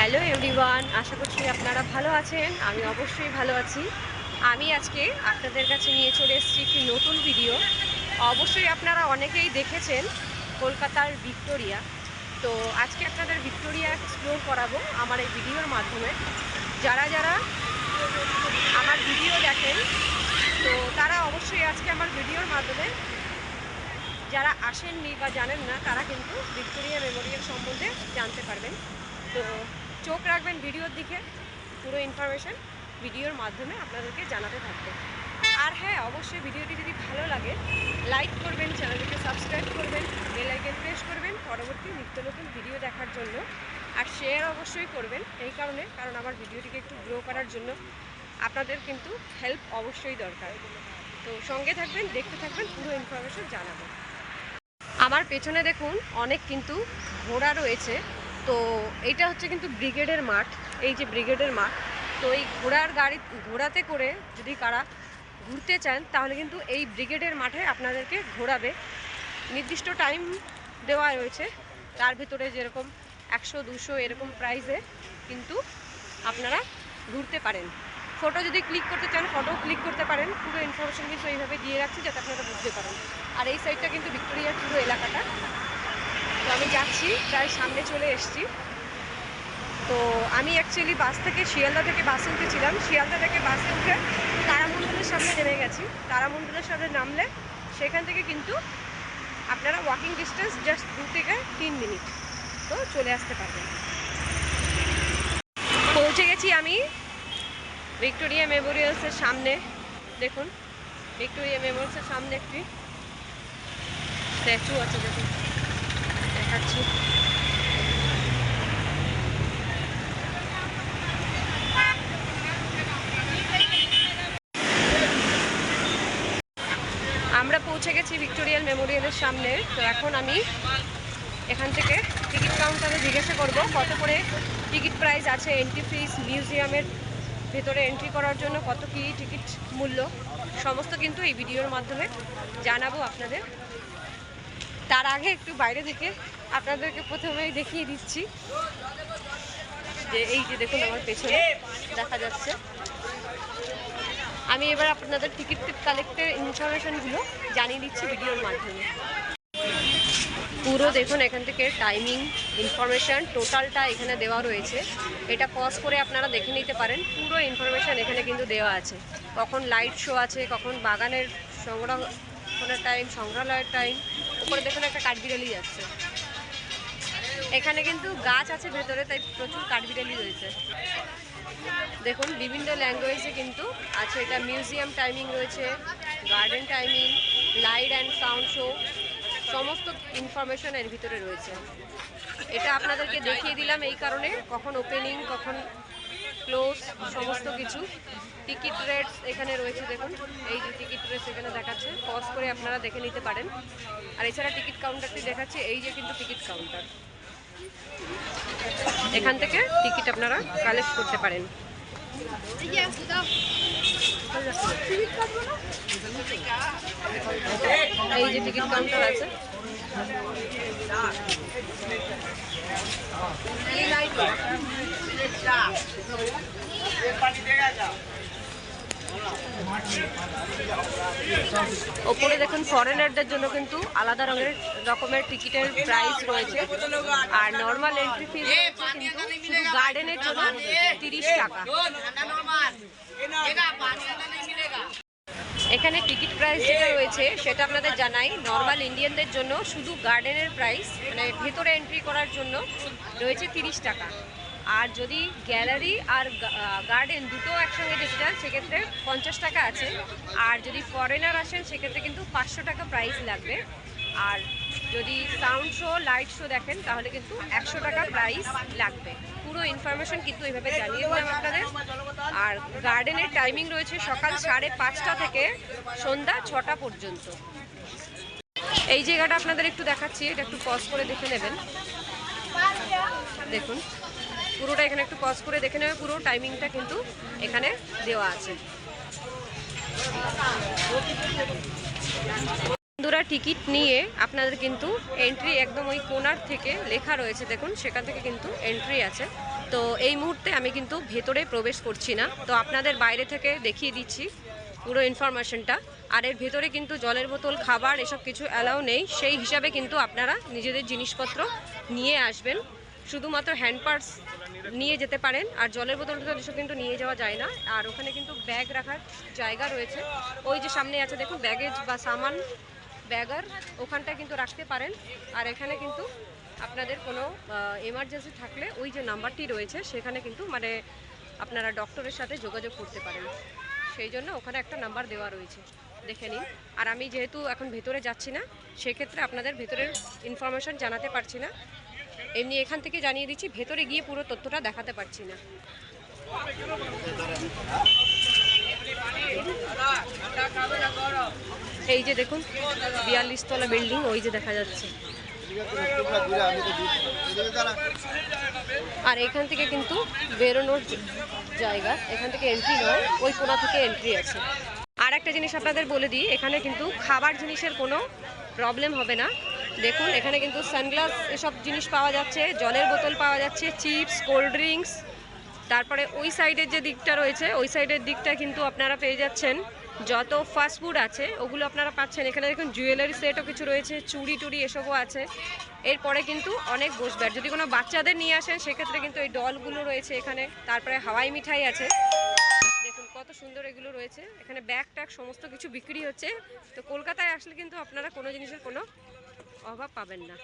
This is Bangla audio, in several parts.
হ্যালো এভরিওয়ান, আশা করছি আপনারা ভালো আছেন। আমি অবশ্যই ভালো আছি। আমি আজকে আপনাদের কাছে নিয়ে চলে এসেছি একটি নতুন ভিডিও অবশ্যই আপনারা অনেকেই দেখেছেন কলকাতার ভিক্টোরিয়া। তো আজকে আপনাদের ভিক্টোরিয়া এক্সপ্লোর করাবো আমার এই ভিডিওর মাধ্যমে। যারা যারা আমার ভিডিও দেখেন, তো তারা অবশ্যই আজকে আমার ভিডিওর মাধ্যমে যারা আসেননি বা জানেন না, তারা কিন্তু ভিক্টোরিয়া মেমোরিয়াল সম্বন্ধে জানতে পারবেন। তো চোখ রাখবেন ভিডিওর দিকে, পুরো ইনফরমেশন ভিডিওর মাধ্যমে আপনাদেরকে জানাতে থাকবে। আর হ্যাঁ অবশ্যই ভিডিওটি যদি ভালো লাগে লাইক করবেন চ্যানেলটিকে সাবস্ক্রাইব করবেন বেল আইকন প্রেস করবেন, পরবর্তী নিত্য নতুন ভিডিও দেখার জন্য। আর শেয়ার অবশ্যই করবেন, এই কারণে, কারণ আমার ভিডিওটিকে একটু গ্রো করার জন্য আপনাদের কিন্তু হেল্প অবশ্যই দরকার। তো সঙ্গে থাকবেন, দেখতে থাকবেন, পুরো ইনফরমেশন জানাব। আমার পেছনে দেখুন, অনেক কিন্তু ঘোড়া রয়েছে। তো এইটা হচ্ছে কিন্তু ব্রিগেডের মাঠ, এই যে ব্রিগেডের মাঠ। তো এই ঘোড়ার গাড়ি, ঘোড়াতে করে যদি কারা ঘুরতে চান, তাহলে কিন্তু এই ব্রিগেডের মাঠে আপনাদেরকে ঘোরাবে। নির্দিষ্ট টাইম দেওয়া রয়েছে, তার ভিতরে যেরকম একশো, দুশো এরকম প্রাইসে কিন্তু আপনারা ঘুরতে পারেন। ফটো যদি ক্লিক করতে চান ফটো ক্লিক করতে পারেন। পুরো ইনফরমেশন কিন্তু এইভাবে দিয়ে রাখছি যাতে আপনারা বুঝতে পারেন। আর এই সাইডটা কিন্তু ভিক্টোরিয়ার পুরো এলাকাটা। তো আমি যাচ্ছি, প্রায় সামনে চলে এসেছি। তো আমি অ্যাকচুয়ালি বাস থেকে শিয়ালদা থেকে বাস উঠেছিলাম। শিয়ালদা থেকে বাস উঠে তারামণ্ডলের সামনে নেমে গেছি। তারামণ্ডলের সামনে নামলে সেখান থেকে কিন্তু আপনারা ওয়াকিং ডিস্টেন্স জাস্ট দু থেকে তিন মিনিট তো চলে আসতে পারবেন। পৌঁছে গেছি আমি ভিক্টোরিয়া মেমোরিয়ালসের সামনে। দেখুন, ভিক্টোরিয়া মেমোরিয়ালসের সামনে একটি স্ট্যাচু আছে, দেখুন। আমরা পৌঁছে গেছি ভিক্টোরিয়াল মেমোরিয়ালের সামনে। তো এখন আমি এখান থেকে টিকিট কাউন্টারে জিজ্ঞাসা করব, কত করে টিকিট প্রাইস আছে এন্ট্রি ফিস মিউজিয়ামের ভেতরে এন্ট্রি করার জন্য, কত কী টিকিট মূল্য? সমস্ত কিন্তু এই ভিডিওর মাধ্যমে জানাব আপনাদের। তার আগে একটু বাইরে থেকে আপনাদেরকে প্রথমেই দেখিয়ে দিচ্ছি যে এই যে দেখুন আমার পেছনে দেখা যাচ্ছে। আমি এবার আপনাদের টিকিট কালেক্টের ইনফরমেশনগুলো জানিয়ে দিচ্ছি ভিডিওর মাধ্যমে। পুরো দেখুন এখান থেকে টাইমিং ইনফরমেশন টোটালটা এখানে দেওয়া রয়েছে। এটা পজ করে আপনারা দেখে নিতে পারেন। পুরো ইনফরমেশন এখানে কিন্তু দেওয়া আছে। কখন লাইট শো আছে, কখন বাগানের সংরক্ষণের টাইম সংগ্রহালয়ের টাইম উপরে দেখুন একটা কাঠবিড়ালি যাচ্ছে। এখানে কিন্তু গাছ আছে ভেতরে, তাই প্রচুর কাঠবিড়ালি রয়েছে। দেখুন, বিভিন্ন ল্যাঙ্গুয়েজে কিন্তু আছে। এটা মিউজিয়াম টাইমিং রয়েছে garden timing light and sound show সমস্ত ইনফরমেশন এর ভিতরে রয়েছে। এটা আপনাদেরকে দেখিয়ে দিলাম এই কারণে, কখন ওপেনিং কখন ক্লোজ, সমস্ত কিছু। টিকিট রেটস এখানে রয়েছে, দেখুন। এই যে টিকিট রেটস এখানে দেখাচ্ছে। পজ করে আপনারা দেখে নিতে পারেন। আর এছাড়া টিকিট কাউন্টারটি দেখাচ্ছে, এই যে কিন্তু টিকিট কাউন্টার এখান থেকে টিকিট আপনারা কালেক্ট করতে পারেন। এই যে টিকিট কাউন্টার আছে। ওপরে দেখুন ফরেনারদের জন্য কিন্তু আলাদা রঙের রকমের টিকিটের প্রাইস রয়েছে। আর নর্মাল এন্ট্রি ফিস কিন্তু শুধু গার্ডেনের জন্য তিরিশ টাকা। এখানে টিকিট প্রাইস যেটা রয়েছে সেটা আপনাদের জানাই। নর্মাল ইন্ডিয়ানদের জন্য শুধু গার্ডেনের প্রাইস মানে ভেতরে এন্ট্রি করার জন্য রয়েছে তিরিশ টাকা। আর যদি গ্যালারি আর গার্ডেন দুটো একসঙ্গে যেতে চান সেক্ষেত্রে পঞ্চাশ টাকা আছে। আর যদি ফরেনার আসেন, সেক্ষেত্রে কিন্তু পাঁচশো টাকা প্রাইস লাগবে। আর যদি সাউন্ড শো লাইট শো দেখেন, তাহলে কিন্তু একশো টাকা প্রাইস লাগবে। পুরো ইনফরমেশন কিন্তু এইভাবে জানিয়ে দিলাম আপনাদের। আর গার্ডেনের টাইমিং রয়েছে সকাল সাড়ে পাঁচটা থেকে সন্ধ্যা ছটা পর্যন্ত। এই জায়গাটা আপনাদের একটু দেখাচ্ছি, এটা একটু পজ করে দেখে নেবেন। দেখুন। পুরোটা এখানে একটু পজ করে দেখে নেবে, পুরো টাইমিংটা কিন্তু এখানে দেওয়া আছে। বন্ধুরা টিকিট নিয়ে আপনাদের কিন্তু এন্ট্রি একদম ওই কোনার থেকে লেখা রয়েছে, দেখুন, সেখান থেকে কিন্তু এন্ট্রি আছে। তো এই মুহূর্তে আমি কিন্তু ভেতরে প্রবেশ করছি না। তো আপনাদের বাইরে থেকে দেখিয়ে দিচ্ছি পুরো ইনফরমেশনটা আর এর ভেতরে কিন্তু জলের বোতল, খাবার, এসব কিছু অ্যালাউ নেই। সেই হিসাবে কিন্তু আপনারা নিজেদের জিনিসপত্র নিয়ে আসবেন। শুধুমাত্র হ্যান্ড পার্স নিয়ে যেতে পারেন, আর জলের বোতলটা এসব কিন্তু নিয়ে যাওয়া যায় না, আর ওখানে কিন্তু ব্যাগ রাখার জায়গা রয়েছে। ওই যে সামনে আছে, দেখুন ব্যাগেজ বা সামান ব্যাগার ওখানটা কিন্তু রাখতে পারেন। আর এখানে কিন্তু আপনাদের কোনো এমার্জেন্সি থাকলে ওই যে নাম্বারটি রয়েছে, সেখানে কিন্তু মানে আপনারা ডক্টরের সাথে যোগাযোগ করতে পারেন। সেই জন্য ওখানে একটা নাম্বার দেওয়া রয়েছে, দেখে নিন। আর আমি যেহেতু এখন ভেতরে যাচ্ছি না, সেক্ষেত্রে আপনাদের ভেতরের ইনফরমেশন জানাতে পারছি না। এমনি এখান থেকে জানিয়ে দিচ্ছি, ভেতরে গিয়ে পুরো তথ্যটা দেখাতে পারছি না। এই যে দেখুন বিয়াল্লিশ তলা বিল্ডিং ওই যে দেখা যাচ্ছে। আর এখান থেকে কিন্তু বেরোনোর জায়গা, এখান থেকে এন্ট্রি নয় ওই কোনা থেকে এন্ট্রি আছে। আর একটা জিনিস আপনাদের বলে দিই, এখানে কিন্তু খাবার জিনিসের কোনো প্রবলেম হবে না। দেখুন, এখানে কিন্তু সানগ্লাস এসব জিনিস পাওয়া যাচ্ছে, জলের বোতল পাওয়া যাচ্ছে, চিপস, কোল্ড ড্রিঙ্কস। তারপরে ওই সাইডের যে দিকটা রয়েছে, ওই সাইডের দিকটা কিন্তু আপনারা পেয়ে যাচ্ছেন। যত ফাস্টফুড আছে, ওগুলো আপনারা পাচ্ছেন। এখানে দেখুন জুয়েলারি সেটও কিছু রয়েছে, চুড়ি টুড়ি এসবও আছে। এরপরে কিন্তু অনেক বসবে আর যদি কোনো বাচ্চাদের নিয়ে আসেন, সেক্ষেত্রে কিন্তু এই ডলগুলো রয়েছে এখানে। তারপরে হাওয়াই মিঠাই আছে। দেখুন, কত সুন্দর এগুলো রয়েছে। এখানে ব্যাগ ট্যাগ সমস্ত কিছু বিক্রি হচ্ছে। তো কলকাতায় আসলে কিন্তু আপনারা কোনো জিনিসের কোনো অভাব পাবেন না।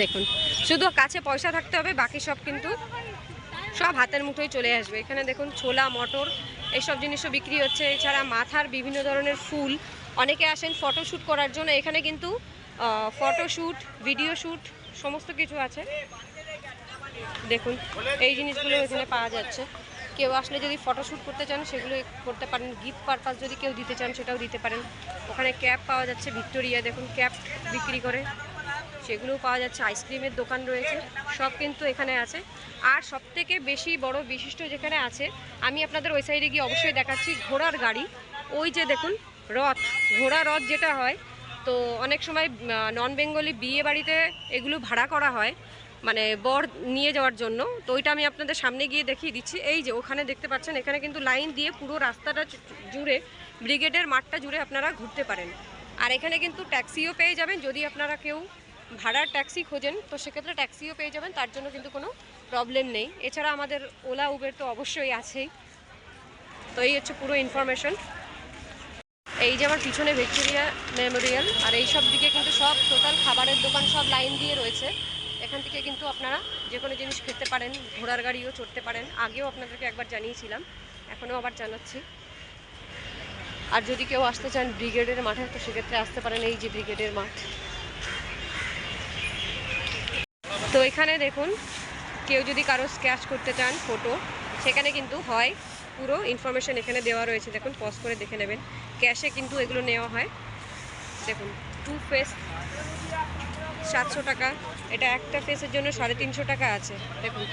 দেখুন, শুধু কাছে পয়সা থাকতে হবে, বাকি সব কিন্তু সব হাতের মুঠোয় চলে আসবে। এখানে দেখুন, ছোলা, মটর, এইসব জিনিসও বিক্রি হচ্ছে। এছাড়া মাথার বিভিন্ন ধরনের ফুল, অনেকে আসেন ফটোশ্যুট করার জন্য। এখানে কিন্তু ফটোশ্যুট ভিডিও শ্যুট সমস্ত কিছু আছে। দেখুন, এই জিনিসগুলো এখানে পাওয়া যাচ্ছে। কেউ আসলে যদি ফটোশ্যুট করতে চান, সেগুলো করতে পারেন। গিফট পারপাস যদি কেউ দিতে চান, সেটাও দিতে পারেন। ওখানে ক্যাপ পাওয়া যাচ্ছে ভিক্টোরিয়া, দেখুন ক্যাপ বিক্রি করে। সেগুলোও পাওয়া যাচ্ছে আইসক্রিমের দোকান রয়েছে। সব কিন্তু এখানে আছে। আর সবথেকে বেশি বড় বিশিষ্ট যেখানে আছে, আমি আপনাদের ওই সাইডে গিয়ে অবশ্যই দেখাচ্ছি, ঘোড়ার গাড়ি। ওই যে দেখুন, রথ। ঘোড়া রথ যেটা হয়, তো অনেক সময় নন বেঙ্গলি বিয়ে বাড়িতে এগুলো ভাড়া করা হয়। মানে বর নিয়ে যাওয়ার জন্য। তো ওইটা আমি আপনাদের সামনে গিয়ে দেখিয়ে দিচ্ছি। এই যে ওখানে দেখতে পাচ্ছেন, এখানে কিন্তু লাইন দিয়ে পুরো রাস্তাটা জুড়ে ব্রিগেডের মাঠটা জুড়ে আপনারা ঘুরতে পারেন। আর এখানে কিন্তু ট্যাক্সিও পেয়ে যাবেন। যদি আপনারা কেউ ভাড়ার ট্যাক্সি খোঁজেন, তো সেক্ষেত্রে ট্যাক্সিও পেয়ে যাবেন। তার জন্য কিন্তু কোনো প্রবলেম নেই। এছাড়া আমাদের ওলা, উবের তো অবশ্যই আছেই। তো এই হচ্ছে পুরো ইনফরমেশন। এই যে আমার পিছনে ভিক্টোরিয়া মেমোরিয়াল, আর এই সব দিকে কিন্তু সব টোটাল খাবারের দোকান সব লাইন দিয়ে রয়েছে। এখান থেকে কিন্তু আপনারা যে কোনো জিনিস খেতে পারেন, ঘোড়ার গাড়িও চড়তে পারেন। আগেও আপনাদেরকে একবার জানিয়েছিলাম, এখনও আবার জানাচ্ছি। আর যদি কেউ আসতে চান ব্রিগেডের মাঠে, তো সেক্ষেত্রে আসতে পারেন এই যে ব্রিগেডের মাঠ। তো এখানে দেখুন, কেউ যদি কারও স্ক্যাচ করতে চান ফটো, সেখানে কিন্তু হয় পুরো ইনফরমেশন এখানে দেওয়া রয়েছে। দেখুন পজ করে দেখে নেবেন। ক্যাশে কিন্তু এগুলো নেওয়া হয়। দেখুন টু ফেস সাতশো টাকা। এটা একটা ফেসের জন্য সাড়ে তিনশো টাকা আছে। দেখুন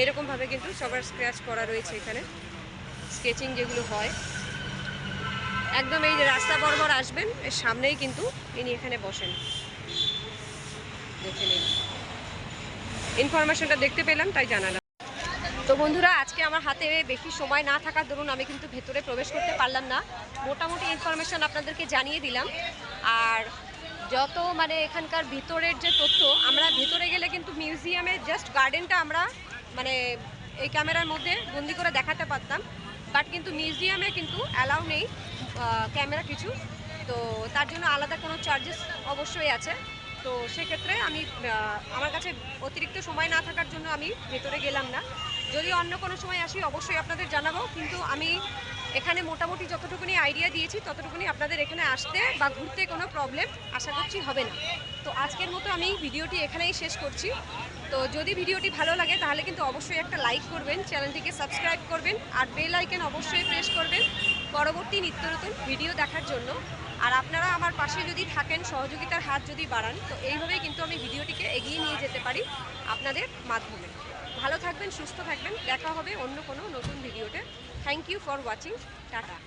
এইরকমভাবে কিন্তু সবার স্ক্র্যাচ করা রয়েছে এখানে। স্কেচিং যেগুলো হয়। একদম এই রাস্তা বরাবর আসবেন, এর সামনেই কিন্তু ইনি এখানে বসেন। দেখে নিন। ইনফরমেশনটা দেখতে পেলাম, তাই জানালাম। তো বন্ধুরা, আজকে আমার হাতে বেশি সময় না থাকার দরুন আমি কিন্তু ভেতরে প্রবেশ করতে পারলাম না। মোটামুটি ইনফরমেশন আপনাদেরকে জানিয়ে দিলাম। আর যত মানে এখানকার ভিতরের যে তথ্য, আমরা ভেতরে গেলে কিন্তু মিউজিয়ামে জাস্ট গার্ডেনটা আমরা মানে এই ক্যামেরার মধ্যে বন্দি করে দেখাতে পারতাম। বাট কিন্তু মিউজিয়ামে কিন্তু অ্যালাউ নেই ক্যামেরা কিছু। তো তার জন্য আলাদা কোনো চার্জেস অবশ্যই আছে। তো সেক্ষেত্রে আমি আমার কাছে অতিরিক্ত সময় না থাকার জন্য আমি ভেতরে গেলাম না। যদি অন্য কোনো সময় আসি, অবশ্যই আপনাদের জানাব। কিন্তু আমি এখানে মোটামুটি যতটুকুনি আইডিয়া দিয়েছি, ততটুকুনি আপনাদের এখানে আসতে বা ঘুরতে কোনো প্রবলেম আশা করছি হবে না। তো আজকের মতো আমি ভিডিওটি এখানেই শেষ করছি। তো যদি ভিডিওটি ভালো লাগে, তাহলে কিন্তু অবশ্যই একটা লাইক করবেন, চ্যানেলটিকে সাবস্ক্রাইব করবেন, আর বেল আইকন অবশ্যই প্রেস করবেন পরবর্তী নিত্য নতুন ভিডিও দেখার জন্য। আর আপনারা আমার পাশে যদি থাকেন, সহযোগিতার হাত যদি বাড়ান, তো এইভাবেই কিন্তু আমি ভিডিওটিকে এগিয়ে নিয়ে যেতে পারি আপনাদের মাধ্যমে। ভালো থাকবেন, সুস্থ থাকবেন, দেখা হবে অন্য কোনো নতুন ভিডিওতে thank you for watching tata